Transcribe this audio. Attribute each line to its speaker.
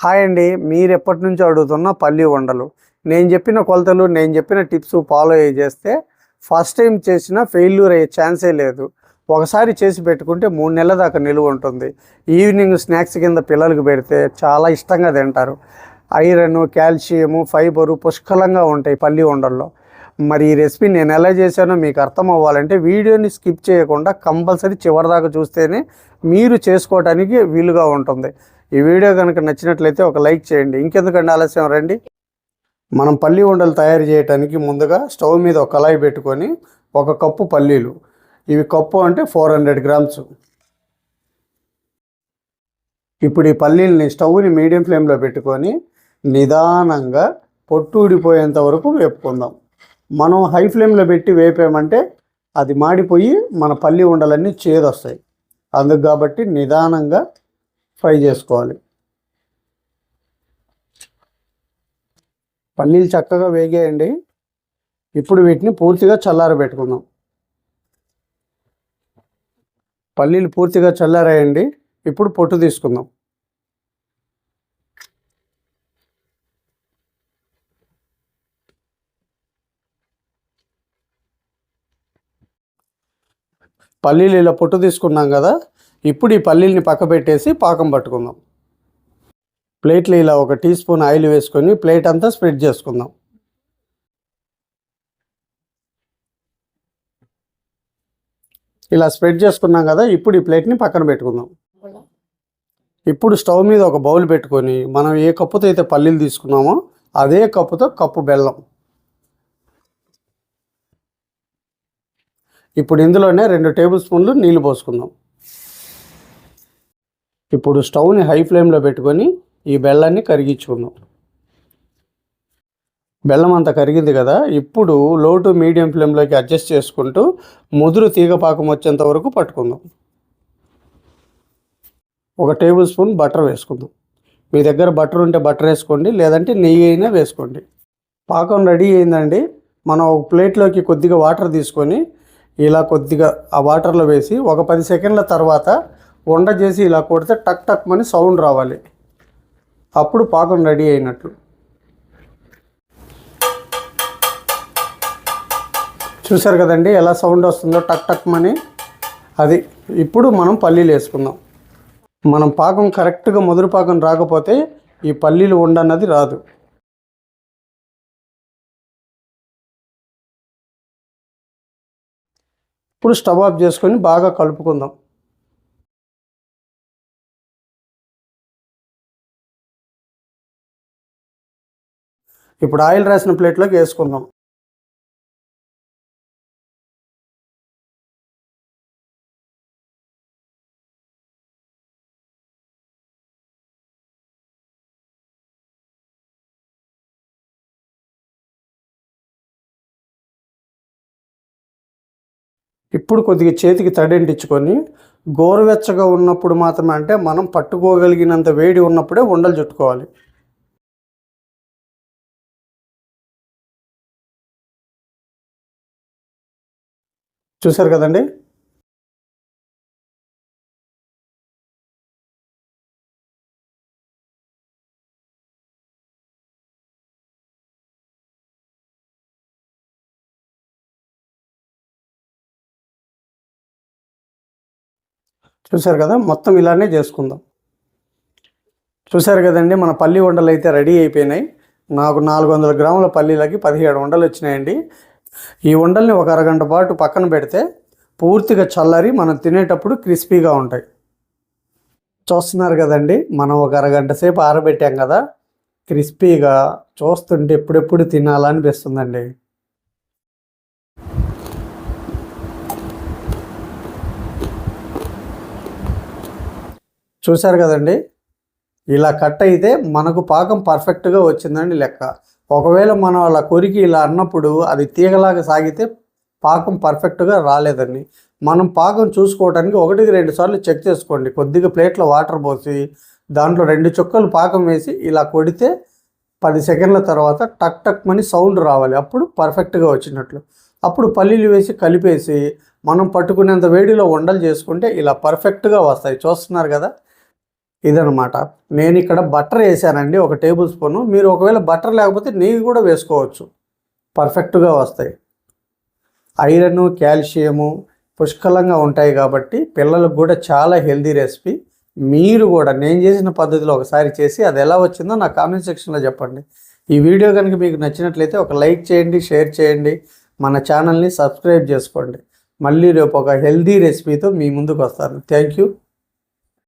Speaker 1: Hi అండి. మీరు ఎప్పటి నుంచో అడుగుతున్న పల్లి వండలు నేను చెప్పిన కొలతలు నేను చెప్పిన టిప్స్ ఫాలో అయ్యి చేస్తే ఫస్ట్ టైం చేసినా ఫెయిల్యూర్ అయ్యే ఛాన్సే లేదు. ఒకసారి చేసి పెట్టుకుంటే మూడు నెలల దాకా నిలువ ఉంటుంది. ఈవినింగ్ స్నాక్స్ కింద పిల్లలకు పెడితే చాలా ఇష్టంగా తింటారు. ఐరన్ కాల్షియము ఫైబరు పుష్కలంగా ఉంటాయి పల్లి వండల్లో మరి ఈ రెసిపీ నేను ఎలా చేశానో మీకు అర్థం అవ్వాలంటే వీడియోని స్కిప్ చేయకుండా కంపల్సరీ చివరిదాకా చూస్తేనే మీరు చేసుకోవడానికి వీలుగా ఉంటుంది. ఈ వీడియో కనుక నచ్చినట్లయితే ఒక లైక్ చేయండి. ఇంకెందుకండి ఆలస్యం? రండి. మనం పల్లి ఉండలు తయారు చేయడానికి ముందుగా స్టవ్ మీద ఒక కళాయి పెట్టుకొని ఒక కప్పు పల్లీలు. ఇవి కప్పు అంటే ఫోర్ హండ్రెడ్ గ్రామ్స్. ఇప్పుడు ఈ పల్లీలని స్టవ్ని మీడియం ఫ్లేమ్లో పెట్టుకొని నిదానంగా పొట్టు ఊడిపోయేంత వరకు వేపుకుందాం. మనం హై ఫ్లేమ్లో పెట్టి వేపామంటే అది మాడిపోయి మన పల్లి ఉండలన్నీ చేదొస్తాయి. అందుకు కాబట్టి నిదానంగా ఫ్రై చేసుకోవాలి. పల్లీలు చక్కగా వేగేయండి. ఇప్పుడు వీటిని పూర్తిగా చల్లారబెట్టుకుందాం. పల్లీలు పూర్తిగా చల్లారాయండి ఇప్పుడు పొట్టు తీసుకుందాం. పల్లీలు ఇలా పొట్టు తీసుకున్నాం కదా. ఇప్పుడు ఈ పల్లీల్ని పక్క పెట్టేసి పాకం పట్టుకుందాం. ప్లేట్లో ఇలా ఒక టీ స్పూన్ ఆయిల్ వేసుకొని ప్లేట్ అంతా స్ప్రెడ్ చేసుకుందాం. ఇలా స్ప్రెడ్ చేసుకున్నాం కదా ఇప్పుడు ఈ ప్లేట్ని పక్కన పెట్టుకుందాం. ఇప్పుడు స్టవ్ మీద ఒక బౌల్ పెట్టుకొని మనం ఏ కప్పుతో అయితే పల్లీలు తీసుకున్నామో అదే కప్పుతో కప్పు బెల్లం. ఇప్పుడు ఇందులోనే రెండు టేబుల్ స్పూన్లు నీళ్ళు పోసుకుందాం. ఇప్పుడు స్టవ్ని హై ఫ్లేమ్లో పెట్టుకొని ఈ బెల్లాన్ని కరిగించుకుందాం. బెల్లం అంతా కరిగింది కదా ఇప్పుడు లో టు మీడియం ఫ్లేమ్లోకి అడ్జస్ట్ చేసుకుంటూ ముదురు తీగ పాకం వచ్చేంత వరకు పట్టుకుందాం. ఒక టేబుల్ స్పూన్ బటర్ వేసుకుందాం. మీ దగ్గర బటర్ ఉంటే బటర్ వేసుకోండి లేదంటే నెయ్యి అయినా వేసుకోండి. పాకం రెడీ అయిందండి. మనం ఒక ప్లేట్లోకి కొద్దిగా వాటర్ తీసుకొని ఇలా కొద్దిగా ఆ వాటర్లో వేసి ఒక పది సెకండ్ల తర్వాత వండ చేసి ఇలా కొడితే టక్ టక్ అని సౌండ్ రావాలి. అప్పుడు పాకం రెడీ అయినట్లు చూసారు కదండి ఎలా సౌండ్ వస్తుందో టక్ టక్ మని. అది ఇప్పుడు మనం పల్లీలు వేసుకుందాం. మనం పాకం కరెక్ట్గా మొదటి పాకం రాకపోతే ఈ పల్లీలు ఉండన్నది రాదు. ఇప్పుడు స్టవ్ ఆఫ్ చేసుకొని బాగా కలుపుకుందాం. ఇప్పుడు ఆయిల్ రాసిన ప్లేట్లోకి వేసుకుందాం. ఇప్పుడు కొద్దిగా చేతికి తడింటించుకొని గోరువెచ్చగా ఉన్నప్పుడు మాత్రమే అంటే మనం పట్టుకోగలిగినంత వేడి ఉన్నప్పుడే ఉండలు చుట్టుకోవాలి. చూసారు కదండి? చూసారు కదా? మొత్తం ఇలానే చేసుకుందాం. చూసారు కదండి? మన పల్లి వండలు అయితే రెడీ అయిపోయినాయి. నాకు నాలుగు వందల గ్రాముల పల్లీలకి పదిహేడు వండలు వచ్చినాయండి. ఈ ఉండల్ని ఒక అరగంట పాటు పక్కన పెడితే పూర్తిగా చల్లరి మనం తినేటప్పుడు క్రిస్పీగా ఉంటాయి. చూస్తున్నారు కదండి మనం ఒక అరగంట సేపు ఆరబెట్టాం కదా క్రిస్పీగా చూస్తుంటే ఎప్పుడెప్పుడు తినాలనిపిస్తుందండి. చూశారు కదండి ఇలా కట్ అయితే మనకు పాకం పర్ఫెక్ట్గా వచ్చిందని లెక్క. ఒకవేళ మనం అలా కొరికి ఇలా అన్నప్పుడు అది తీగలాగా సాగితే పాకం పర్ఫెక్ట్గా రాలేదండి. మనం పాకం చూసుకోవడానికి ఒకటికి రెండు సార్లు చెక్ చేసుకోండి. కొద్దిగా ప్లేట్లో వాటర్ పోసి దాంట్లో రెండు చుక్కలు పాకం వేసి ఇలా కొడితే పది సెకండ్ల తర్వాత టక్ టక్ మని సౌండ్ రావాలి. అప్పుడు పర్ఫెక్ట్గా వచ్చినట్లు. అప్పుడు పల్లీలు వేసి కలిపేసి మనం పట్టుకునేంత వేడిలో వండలు చేసుకుంటే ఇలా పర్ఫెక్ట్గా వస్తాయి. చూస్తున్నారు కదా? ఇదనమాట నేను ఇక్కడ బటర్ వేసానండి ఒక టేబుల్ స్పూను. మీరు ఒకవేళ బటర్ లేకపోతే నెయ్యి కూడా వేసుకోవచ్చు. పర్ఫెక్ట్గా వస్తాయి. ఐరన్ కాల్షియము పుష్కలంగా ఉంటాయి కాబట్టి పిల్లలకు కూడా చాలా హెల్దీ రెసిపీ. మీరు కూడా నేను చేసిన పద్ధతిలో ఒకసారి చేసి అది ఎలా వచ్చిందో నా కామెంట్ సెక్షన్లో చెప్పండి. ఈ వీడియో కనుక మీకు నచ్చినట్లయితే ఒక లైక్ చేయండి షేర్ చేయండి. మన ఛానల్ని సబ్స్క్రైబ్ చేసుకోండి. మళ్ళీ రేపు ఒక హెల్దీ రెసిపీతో మీ ముందుకు వస్తాను. Thank you.